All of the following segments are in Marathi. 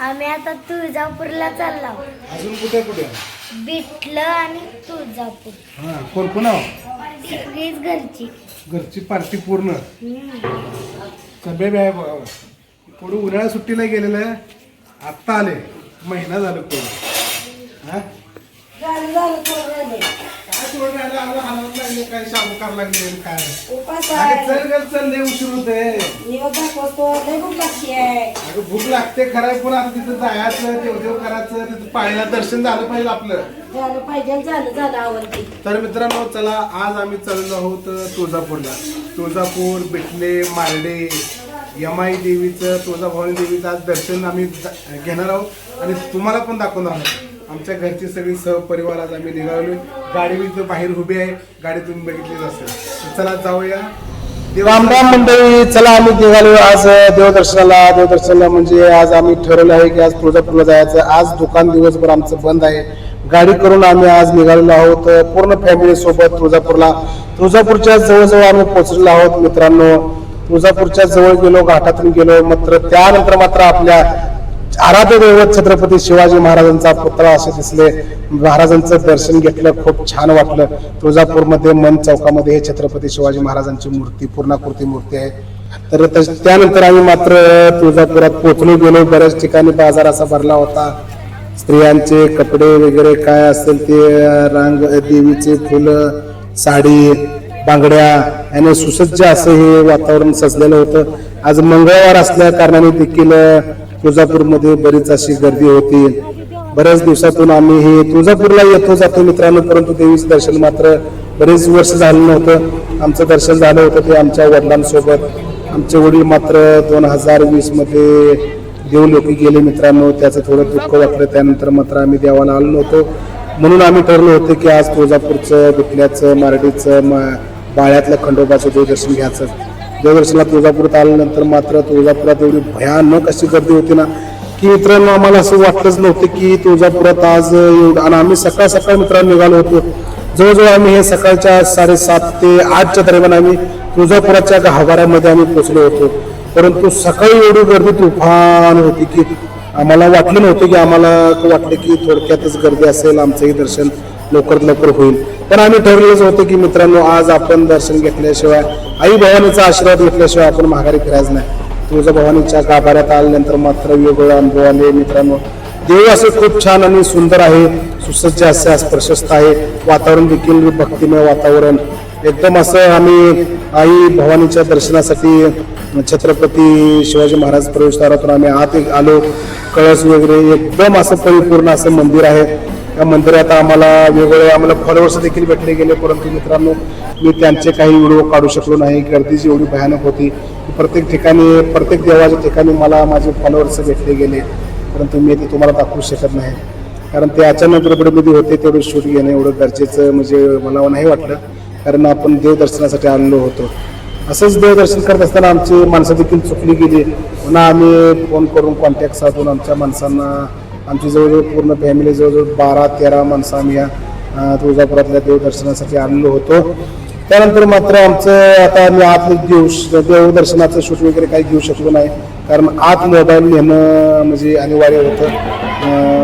आम्ही आता तुळजापूरला चाललो. अजून कुठे कुठे? बिटलं आणि तुळजापूर. हा कोण कोण आहो? सगळीच घरची. घरची पार्टी पूर्ण. सभे आहे बघा पुढे उन्हाळ्या सुट्टीला गेलेलं आहे. आत्ता आले. महिना झालं कोण हा. काय थोडं राहिलं, आम्हाला हाणायला लागले, काय शाबू करायला लागले आणि काय? उपास अगं आहे. चल गं, चल लय उशीर होते निवड दाखवतो. लय भूक लागती आहे अगं भूक लागते खराय पण आता तिथं जायचं देवदेव करायचं तिथं पाहायला दर्शन झालं पाहिजे आपलं. झालं पाहिजे झालं झालं आवडते. तर मित्रांनो चला आज आम्ही चाललो आहोत तुळजापूरला. तुळजापूर बिटले मारडे यमाई देवीचं तुळजाभवानी देवीचं आज दर्शन आम्ही घेणार आहोत. आणि तुम्हाला पण दाखवणार आहोत. आमच्या घरची सगळी सहपरिवार आज आम्ही निघालोय. गाडी इथं बाहेर उभी आहे. गाडी तुम्ही बघितलीच असेल. चला जाऊया. राम राम मंडळी चला आम्ही निघालो आज देवदर्शनाला. देवदर्शनाला म्हणजे आज आम्ही ठरवलं आहे की आज तुळजापूरला जायचं. आज दुकान दिवसभर आमचं बंद आहे. गाडी करून आम्ही आज निघालेलो आहोत. पूर्ण फॅमिली सोबत तुळजापूरला. तुळजापूरच्या जवळजवळ आम्ही पोहोचलेलो आहोत मित्रांनो. तुळजापूरच्या जवळ गेलो घाटातून गेलो मात्र त्यानंतर मात्र आपल्या आराध्य दैवत छत्रपती शिवाजी महाराजांचा पुतळा असे दिसले. महाराजांचं दर्शन घेतलं खूप छान वाटलं. तुळजापूरमध्ये मन चौकामध्ये हे छत्रपती शिवाजी महाराजांची मूर्ती पूर्णाकृती मूर्ती आहे. तर तस- त्यानंतर आम्ही मात्र तुळजापुरात पोचलो गेलो. बऱ्याच ठिकाणी बाजार असा भरला होता. स्त्रियांचे कपडे वगैरे काय असेल ते रांग देवीचे फुलं साडी बांगड्या याने सुसज्ज असं हे वातावरण सजलेलं होतं. आज मंगळवार असल्या कारणाने देखील तुळजापूरमध्ये बरीच अशी गर्दी होती. बऱ्याच दिवसातून आम्ही हे तुळजापूरला येतो जातो मित्रांनो परंतु देवीचं दर्शन मात्र बरेच वर्ष झालं नव्हतं. आमचं दर्शन झालं होतं ते आमच्या वडिलांसोबत. आमचे वडील मात्र दोन हजार वीसमध्ये देव लोकी गेले मित्रांनो. त्याचं थोडं दुःख वाटलं त्यानंतर मात्र आम्ही देवाला आलो नव्हतो. म्हणून आम्ही ठरलो होतं की आज तुळजापूरचं बिटल्याचं मारडीचं मा बाळ्यातलं खंडोबाचं देवदर्शन घ्यायचं. दरवर्षीला तुळजापुरात आल्यानंतर मात्र तुळजापुरात एवढी भयानक अशी गर्दी होती ना की मित्रांनो आम्हाला असं वाटलंच नव्हतं की तुळजापुरात आज आणि आम्ही सकाळ सकाळ मित्रांनो निघालो होतो. जवळजवळ आम्ही हे सकाळच्या साडेसात ते आठच्या दरम्यान आम्ही तुळजापुराच्या गाभाऱ्यामध्ये आम्ही पोचलो होतो. परंतु सकाळी एवढी गर्दी तुफान होती की आम्हाला वाटलं नव्हतं की आम्हाला वाटलं की थोडक्यातच गर्दी असेल आमचंही दर्शन लवकरात लवकर होईल. पण आम्ही ठरलेलंच होतं की मित्रांनो आज आपण दर्शन घेतल्याशिवाय आई भवानीचा आशीर्वाद घेतल्याशिवाय आपण माघारी फिरायचं नाही. तुळजा भवानीच्या गाभाऱ्यात आल्यानंतर मात्र वेगवेगळे अनुभव आले. मित्रांनो देव असे खूप छान आणि सुंदर आहे. सुसज्ज असे आज प्रशस्त आहे. वातावरण देखील भक्तिमय वातावरण. एकदम असं आम्ही आई भवानीच्या दर्शनासाठी छत्रपती शिवाजी महाराज प्रवेशद्वारातून आम्ही आत एक आलो. कळस वगैरे एकदम असं परिपूर्ण असं मंदिर आहे. त्या मंदिरात आम्हाला वेगवेगळे आम्हाला फॉलोअर्स देखील भेटले गेले. परंतु मित्रांनो मी त्यांचे काही व्हिडिओ काढू शकलो नाही. गर्दीची एवढी भयानक होती प्रत्येक ठिकाणी प्रत्येक देवाच्या ठिकाणी मला माझे फॉलोअर्स भेटले गेले. परंतु मी ते तुम्हाला दाखवू शकत नाही. कारण ते अचानक गडबडीमध्ये होते तेवढं शूट घेणं एवढं गरजेचं म्हणजे मला नाही वाटलं. कारण आपण देवदर्शनासाठी आणलो होतो. असंच देवदर्शन करत असताना आमची माणसं देखील चुकली गेली. पुन्हा आम्ही फोन करून कॉन्टॅक्ट साधून आमच्या माणसांना आमची जवळजवळ पूर्ण फॅमिली जवळजवळ बारा तेरा माणसं आम्ही या तुळजापुरातल्या देवदर्शनासाठी आणलो होतो. त्यानंतर मात्र आमचं आता आम्ही आत देऊ श- देवदर्शनाचं शूट वगैरे काही घेऊ शकलो नाही. कारण आत मोबाईल नेणं म्हणजे अनिवार्य होतं.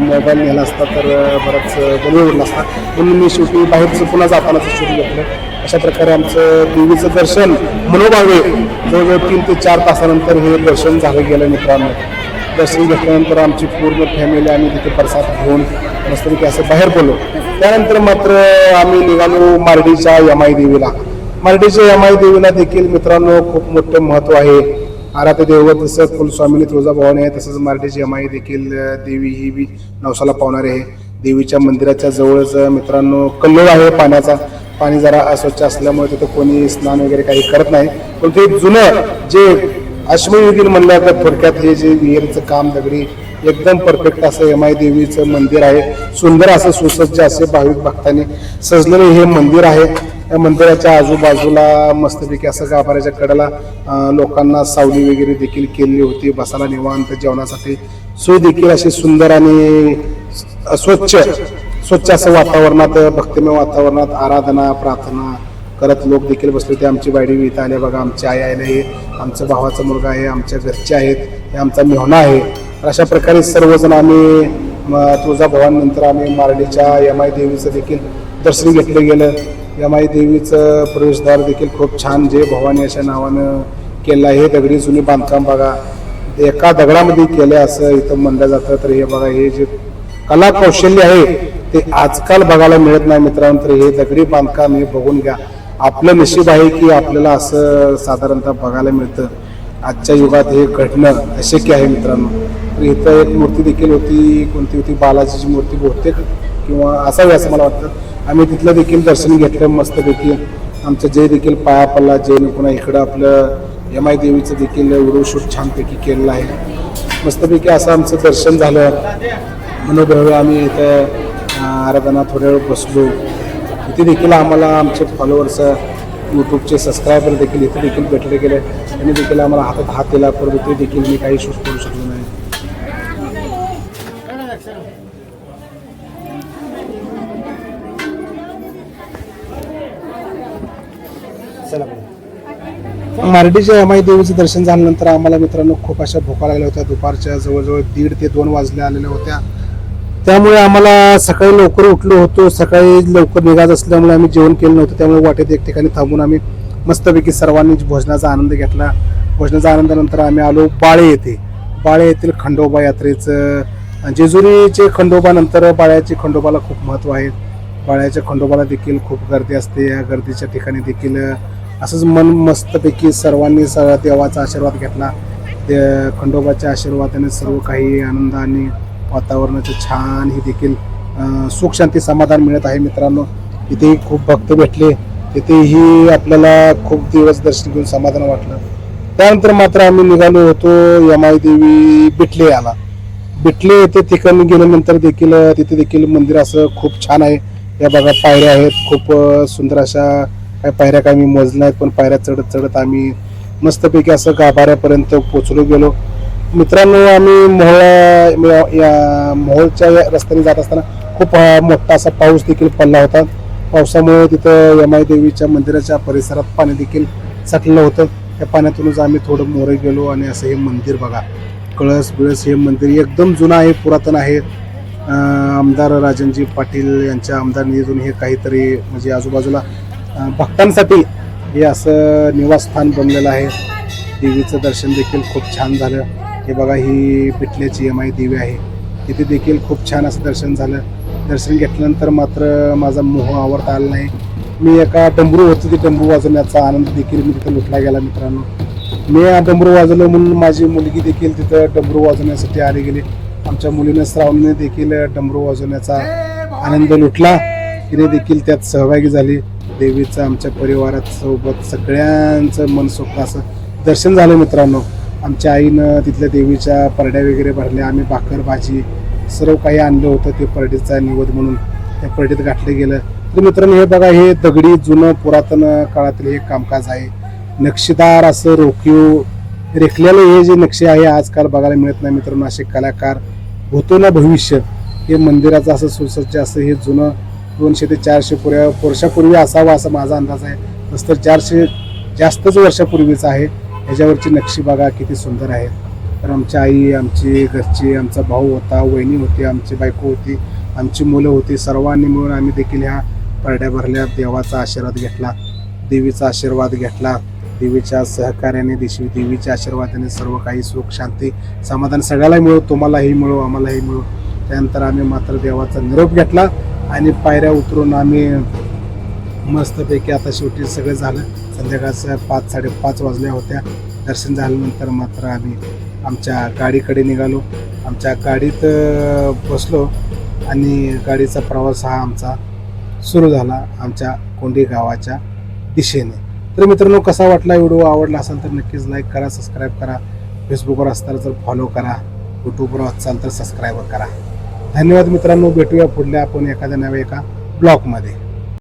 मोबाईल नेला असता तर बराच गोंधळ उडला असता. म्हणून मी शेवटी बाहेरचं पुन्हा जातानाचं शूट घेतलं. अशा प्रकारे आमचं देवीचं दर्शन मनोभावे जवळजवळ तीन ते चार तासानंतर हे दर्शन झालं गेलं मित्रांनो. दर्शन घेतल्यानंतर आमची पूर्ण फॅमिली आम्ही तिथे प्रसाद घेऊन मस्तपैकी असं बाहेर पडलो. त्यानंतर मात्र आम्ही निघालो मार्डीच्या यमाई देवीला. मार्डीच्या यमाई देवीला देखील मित्रांनो खूप मोठं महत्त्व आहे. आराध्य दैवत जसं कुलस्वामिनी तुळजाभवानी आहे तसंच मार्डीची यमाई देखील देवी ही बी नवसाला पावणारी आहे. देवीच्या मंदिराच्या जवळच मित्रांनो कल्लोळ आहे पाण्याचा. पाणी जरा अस्वच्छ असल्यामुळे तिथं कोणी स्नान वगैरे काही करत नाही. पण ते जुनं जे अश्मयुगीन म्हणलं तर थोडक्यात हे जे विहिरीचं काम दगडी एकदम परफेक्ट असं यमाई देवीचं मंदिर आहे. सुंदर असं सुसज्ज असे भाविक भक्तांनी सजलेले हे मंदिर आहे. या मंदिराच्या आजूबाजूला मस्तपैकी असं गाभाऱ्याच्या कडेला लोकांना सावली वगैरे देखील केलेली होती. बसायला निवांत जेवणासाठी सोय देखील अशी सुंदर आणि स्वच्छ स्वच्छ असं वातावरणात भक्तिमय वातावरणात आराधना प्रार्थना करत लोक देखील बसले होते. आमची बायडी इथं आले बघा आमची आई आयला हे आमचं भावाचा मुलगा आहे आमच्या घरचे आहेत हे आमचा मेहना आहे. तर अशा प्रकारे सर्वजण आम्ही तुळजाभवानंतर आम्ही मारडीच्या यमाई देवीचं देखील दर्शन घेतलं गेलं. यमाई देवीचं प्रवेशद्वार देखील खूप छान जे भवानी अशा नावानं केलं आहे. हे दगडी जुनी बांधकाम बघा. एका दगडामध्ये केलं असं इथं म्हणलं जातं. तर हे बघा हे जे कला कौशल्य आहे ते आजकाल बघायला मिळत नाही मित्रांनो. तर हे दगडी बांधकाम हे बघून घ्या. आपलं नशीब आहे की आपल्याला असं साधारणतः बघायला मिळतं. आजच्या युगात हे घडणं अशक्य आहे मित्रांनो. तर इथं एक मूर्ती देखील होती कोणती होती? बालाजीची मूर्ती बहुतेक किंवा असावी असं मला वाटतं. आम्ही तिथलं देखील दर्शन घेतलं मस्तपैकी. आमचं जे देखील पाया पडला जे पुन्हा इकडं आपलं यमाई देवीचं देखील व्हिडिओ छानपैकी केलेलं आहे. मस्तपैकी असं आमचं दर्शन झालं. मनोभावे आम्ही इथं आराधना थोड्या वेळ बसलो. इथे देखील आम्हाला आमचे फॉलोअर्स यूट्यूबचे सबस्क्रायबर देखील इथे देखील भेटले गेले. त्यांनी देखील आम्हाला हातात हात दिला परंतु ते देखील मी काही शूट करू शकलो नाही. मारडीच्या यमाई देवीचं दर्शन झाल्यानंतर आम्हाला मित्रांनो खूप अशा भोका लागल्या होत्या. दुपारच्या जवळजवळ दीड ते दोन वाजल्या आलेल्या होत्या. त्यामुळे आम्हाला सकाळी लवकर उठलो होतो. सकाळी लवकर निघायचं असल्यामुळे आम्ही जेवण केलं नव्हतं. त्यामुळे वाटेत एक ठिकाणी थांबून आम्ही मस्तपैकी सर्वांनी भोजनाचा आनंद घेतला. भोजनाच्या आनंदानंतर आम्ही आलो बाळे येथे. बाळे येथील खंडोबा यात्रेचं जेजुरीचे खंडोबा नंतर बाळ्याचे खंडोबाला खूप महत्त्व आहे. बाळ्याच्या खंडोबाला देखील खूप गर्दी असते. या गर्दीच्या ठिकाणी देखील असंच मन मस्तपैकी सर्वांनी स देवाचा आशीर्वाद घेतला. ते खंडोबाच्या आशीर्वादाने सर्व काही आनंदाने आणि वातावरणाचे छान ही देखील सुखशांती सुख शांती समाधान मिळत आहे मित्रांनो. इथे खूप भक्त भेटले. तिथेही आपल्याला खूप दिवस दर्शन घेऊन समाधान वाटलं. त्यानंतर मात्र आम्ही निघालो होतो यमाई देवी बिटले याला. बिटले येथे तिकडून गेल्यानंतर देखील तिथे देखील मंदिर असं खूप छान आहे. या बघा पायऱ्या आहेत. खूप सुंदर अशा काय पायऱ्या काय मी मोजल्या आहेत. पण पायऱ्या चढत चढत आम्ही मस्तपैकी असं गाभाऱ्यापर्यंत पोचलो गेलो. मित्रांनो आम्ही मोहोळ या- मोहळच्या मोहोळच्या या रस्त्याने जात असताना खूप मोठा असा पाऊस देखील पडला होता. पावसामुळे तिथं यमाई देवीच्या मंदिराच्या परिसरात पाणी देखील साठलेलं होतं. त्या पाण्यातूनच आम्ही थोडं मोरे गेलो आणि असं हे मंदिर बघा. कळस बिळस हे मंदिर एकदम जुनं आहे पुरातन आहे. आमदार राजनजी पाटील यांच्या आमदार निधीतून हे काहीतरी म्हणजे आजूबाजूला भक्तांसाठी हे असं निवासस्थान बनलेलं आहे. देवीचं दर्शन देखील खूप छान झालं. हे बघा ही पिठल्याची एम आय देवी आहे. तिथे देखील खूप छान असं दर्शन झालं. दर्शन घेतल्यानंतर मात्र माझा मोह आवडता आला नाही. मी एका डमरू होतो ती डमरू वाजवण्याचा आनंद देखील मी तिथं लुटला गेला मित्रांनो. मी डंबरू डमरू वाजवलं म्हणून माझी मुलगी देखील तिथं डमरू वाजवण्यासाठी आली गेली. आमच्या मुलीनं श्रावणीने देखील डमरू वाजवण्याचा आनंद लुटला. तिने देखील त्यात सहभागी झाली. देवीचं आमच्या परिवारासोबत सगळ्यांचं मनसोक्त असं दर्शन झालं मित्रांनो. आमच्या आईनं तिथल्या देवीच्या परड्या वगैरे भरल्या आम्ही भाकर भाजी सर्व काही आणलं होतं ते परडीचा निवद म्हणून. त्या परडीत गाठलं गेलं. तर मित्रांनो हे बघा हे दगडी जुनं पुरातन काळातील हे कामकाज आहे. नक्षीदार असं रोखीव रेखलेलं हे जे नक्षी आहे आजकाल बघायला मिळत नाही मित्रांनो असे कलाकार होतो ना भविष्य. हे मंदिराचं असं सुसज्ज असं हे जुनं दोनशे ते चारशे पुऱ्या वर्षापूर्वी असावं असा माझा अंदाज आहे. तसं तर चारशे जास्तच वर्षापूर्वीचं आहे. ह्याच्यावरची नक्षी बघा किती सुंदर आहे तर आमची आई आमची घरची आमचा भाऊ होता वहिनी होती आमची बायको होती आमची मुलं होती. सर्वांनी मिळून आम्ही देखील ह्या परड्या भरल्या देवाचा आशीर्वाद घेतला देवीचा आशीर्वाद घेतला. देवीच्या सहकार्याने देशी देवीच्या आशीर्वादाने सर्व काही सुख शांती समाधान सगळ्याला मिळो तुम्हालाही मिळो आम्हालाही मिळो. त्यानंतर आम्ही मात्र देवाचा निरोप घेतला आणि पायऱ्या उतरून आम्ही मस्तपैकी आता शेवटी सगळं झालं. संध्याकाळचं पाच साडेपाच वाजल्या होत्या. दर्शन झाल्यानंतर मात्र आम्ही आमच्या गाडीकडे निघालो. आमच्या गाडीत बसलो आणि गाडीचा प्रवास हा आमचा सुरू झाला आमच्या कोंडी गावाच्या दिशेने. तर मित्रांनो कसा वाटला व्हिडिओ? आवडला असेल तर नक्कीच लाईक करा सबस्क्राईब करा. फेसबुकवर असताना तर फॉलो करा. यूट्यूबवर असाल तर सबस्क्राईब करा. धन्यवाद मित्रांनो. भेटूया पुढल्या आपण एखाद्या नव्या एका ब्लॉगमध्ये